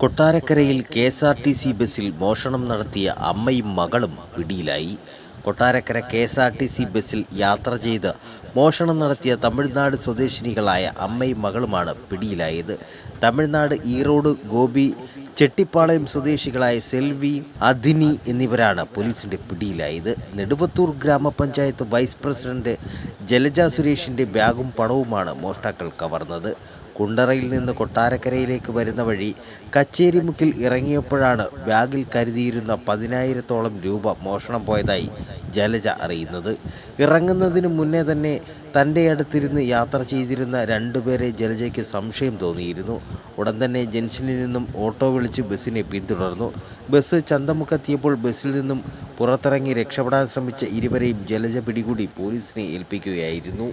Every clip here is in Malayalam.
കൊട്ടാരക്കരയിൽ K S R T C ബസ്സിൽ മോഷണം നടത്തിയ അമ്മയും മകളും പിടിയിലായി. Kottarakkara K S R T C ബസ്സിൽ യാത്ര ചെയ്ത് മോഷണം നടത്തിയ തമിഴ്നാട് സ്വദേശിനികളായ അമ്മയും മകളുമാണ് പിടിയിലായത്. തമിഴ്നാട് ഈറോഡ് ഗോപി ചെട്ടിപ്പാളയം സ്വദേശികളായ സെൽവി അദിനി എന്നിവരാണ് പോലീസിന്റെ പിടിയിലായത്. നെടുവത്തൂർ ഗ്രാമപഞ്ചായത്ത് വൈസ് പ്രസിഡന്റ് ജലജ സുരേഷിന്റെ ബാഗും പണവുമാണ് മോഷ്ടാക്കൾ കവർന്നത്. കുണ്ടറയിൽ നിന്ന് കൊട്ടാരക്കരയിലേക്ക് വരുന്ന വഴി കച്ചേരിമുക്കിൽ ഇറങ്ങിയപ്പോഴാണ് ബാഗിൽ കരുതിയിരുന്ന പതിനായിരത്തോളം രൂപ മോഷണം പോയതായി ജലജ അറിയുന്നത്. ഇറങ്ങുന്നതിന് മുന്നേ തന്നെ തന്റെ അടുത്തിരുന്ന് യാത്ര ചെയ്തിരുന്ന രണ്ടുപേരെ ജലജയ്ക്ക് സംശയം തോന്നിയിരുന്നു. ഉടൻ തന്നെ ജംഗ്ഷനിൽ നിന്നും ഓട്ടോ വിളിച്ച് ബസ്സിനെ പിന്തുടർന്നു. ബസ് ചന്തമുക്കെത്തിയപ്പോൾ ബസ്സിൽ നിന്നും പുറത്തിറങ്ങി രക്ഷപ്പെടാൻ ശ്രമിച്ച ഇരുവരെയും ജലജ പിടികൂടി പോലീസിനെ ഏൽപ്പിക്കുകയായിരുന്നു.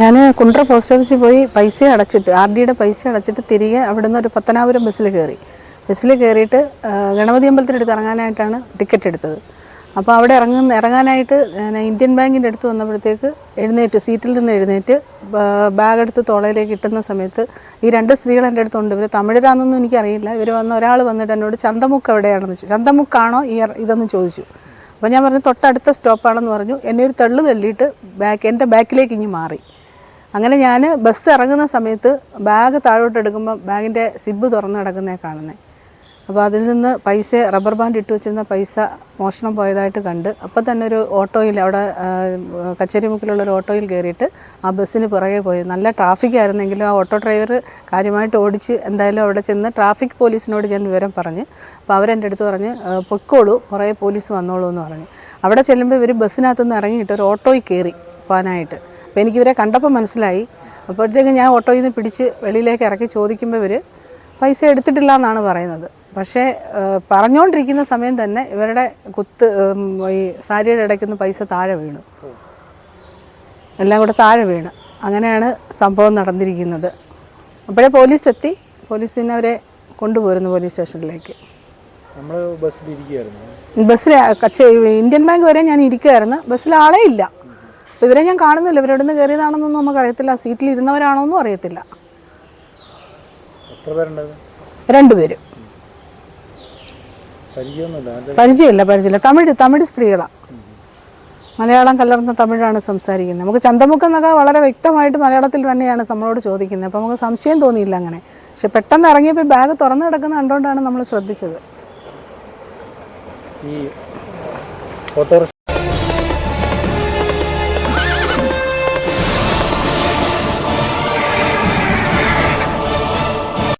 ഞാൻ കുണ്ട്ര പോസ്റ്റ് ഓഫീസിൽ പോയി പൈസ അടച്ചിട്ട് ആർ ഡിയുടെ പൈസ അടച്ചിട്ട് തിരികെ അവിടുന്ന് ഒരു പത്തനാപുരം ബസ്സിൽ കയറി. ബസ്സിൽ കയറിയിട്ട് ഗണപതി അമ്പലത്തിനടുത്ത് ഇറങ്ങാനായിട്ടാണ് ടിക്കറ്റ് എടുത്തത്. അപ്പോൾ അവിടെ ഇറങ്ങുന്ന ഇറങ്ങാനായിട്ട് ഇന്ത്യൻ ബാങ്കിന്റെ അടുത്ത് വന്നപ്പോഴത്തേക്ക് എഴുന്നേറ്റ് സീറ്റിൽ നിന്ന് എഴുന്നേറ്റ് ബാഗ് എടുത്ത് തോളയിലേക്ക് ഇട്ടുന്ന സമയത്ത് ഈ രണ്ട് സ്ത്രീകൾ എന്റെ അടുത്തുണ്ട് ഇവർ തമിഴരാണെന്നൊന്നും എനിക്കറിയില്ല. ഇവർ വന്ന ഒരാൾ വന്നിട്ട് എന്നോട് ചന്തമുക്ക് എവിടെയാണെന്ന് ചോദിച്ചു. ചന്തമുക്കാണോ? ഈ ഇതെന്ന് ചോദിച്ചു. അപ്പോൾ ഞാൻ പറഞ്ഞു തൊട്ടടുത്ത സ്റ്റോപ്പാണെന്ന് പറഞ്ഞു. എന്നെ ഒരു തള്ളു തള്ളിയിട്ട് ബാക്ക് എന്റെ ബാക്കിലേക്ക് ഇങ്ങ് മാറി. അങ്ങനെ ഞാൻ ബസ് ഇറങ്ങുന്ന സമയത്ത് ബാഗ് താഴോട്ട് എടുക്കുമ്പോൾ ബാഗിന്റെ സിബ് തുറന്ന് കിടക്കുന്നേ കാണുന്നത് അപ്പോൾ അതിൽ നിന്ന് പൈസ റബ്ബർ ബാൻഡ് ഇട്ട് വെച്ചിരുന്ന പൈസ മോഷണം പോയതായിട്ട് കണ്ട്. അപ്പോൾ തന്നെ ഒരു ഓട്ടോയിൽ അവിടെ കച്ചേരി കച്ചേരിമുക്കിലുള്ള ഒരു ഓട്ടോയിൽ കയറിയിട്ട് ആ ബസ്സിന് പുറകെ പോയി. നല്ല ട്രാഫിക് ആയിരുന്നെങ്കിലും ആ ഓട്ടോ ഡ്രൈവർ കാര്യമായിട്ട് ഓടിച്ച് എന്തായാലും അവിടെ ചെന്ന് ട്രാഫിക് പോലീസിനോട് ഞാൻ വിവരം പറഞ്ഞ്. അപ്പോൾ അവരെന്റെ അടുത്ത് പറഞ്ഞ് "ആ, പൊയ്ക്കോളൂ കുറേ പോലീസ് വന്നോളൂ എന്ന് പറഞ്ഞു. അവിടെ ചെല്ലുമ്പോൾ ഇവർ ബസ്സിനകത്തുനിന്ന് ഇറങ്ങിയിട്ട് ഒരു ഓട്ടോയിൽ കയറി പോകാനായിട്ട്. അപ്പോൾ എനിക്കിവരെ കണ്ടപ്പോൾ മനസ്സിലായി. അപ്പോഴത്തേക്ക് ഞാൻ ഓട്ടോയിൽ നിന്ന് പിടിച്ച് വെളിയിലേക്ക് ഇറക്കി ചോദിക്കുമ്പോൾ ഇവർ പൈസ എടുത്തിട്ടില്ല എന്നാണ് പറയുന്നത്. പക്ഷേ പറഞ്ഞുകൊണ്ടിരിക്കുന്ന സമയം തന്നെ ഇവരുടെ കുത്ത് ഈ സാരിയുടെ ഇടയ്ക്ക് നിന്ന് പൈസ താഴെ വീണു. എല്ലാം കൂടെ താഴെ വീണ്. അങ്ങനെയാണ് സംഭവം നടന്നിരിക്കുന്നത്. അപ്പോഴേ പോലീസ് എത്തി പോലീസ് പിന്നെ അവരെ കൊണ്ടുപോയിരുന്നു പോലീസ് സ്റ്റേഷനിലേക്ക്. നമ്മൾ ബസ്സിൽ ബസ്സിൽ കച്ച ഇന്ത്യൻ ബാങ്ക് വരെ ഞാൻ ഇരിക്കുമായിരുന്നു ബസ്സിൽ ആളേ ഇല്ല. ഇവരെ ഞാൻ കാണുന്നില്ല. ഇവരെവിടെ നിന്ന് കയറിയതാണെന്നൊന്നും നമുക്കറിയത്തില്ല. സീറ്റിൽ ഇരുന്നവരാണോന്നും അറിയത്തില്ല. രണ്ടുപേരും പരിചയമില്ല പരിചയമില്ല. തമിഴ് തമിഴ് സ്ത്രീകളാണ് മലയാളം കലർന്ന തമിഴാണ് സംസാരിക്കുന്നത്. നമുക്ക് ചന്തമുഖം എന്നൊക്കെ വളരെ വ്യക്തമായിട്ട് മലയാളത്തിൽ തന്നെയാണ് നമ്മളോട് ചോദിക്കുന്നത്. അപ്പോൾ നമുക്ക് സംശയം തോന്നിയില്ല അങ്ങനെ. പക്ഷെ പെട്ടെന്ന് ഇറങ്ങിയപ്പോൾ ബാഗ് തുറന്നു കിടക്കുന്ന കണ്ടുകൊണ്ടാണ് നമ്മൾ ശ്രദ്ധിച്ചത്. ഈ ഓട്ടോറിക്ഷ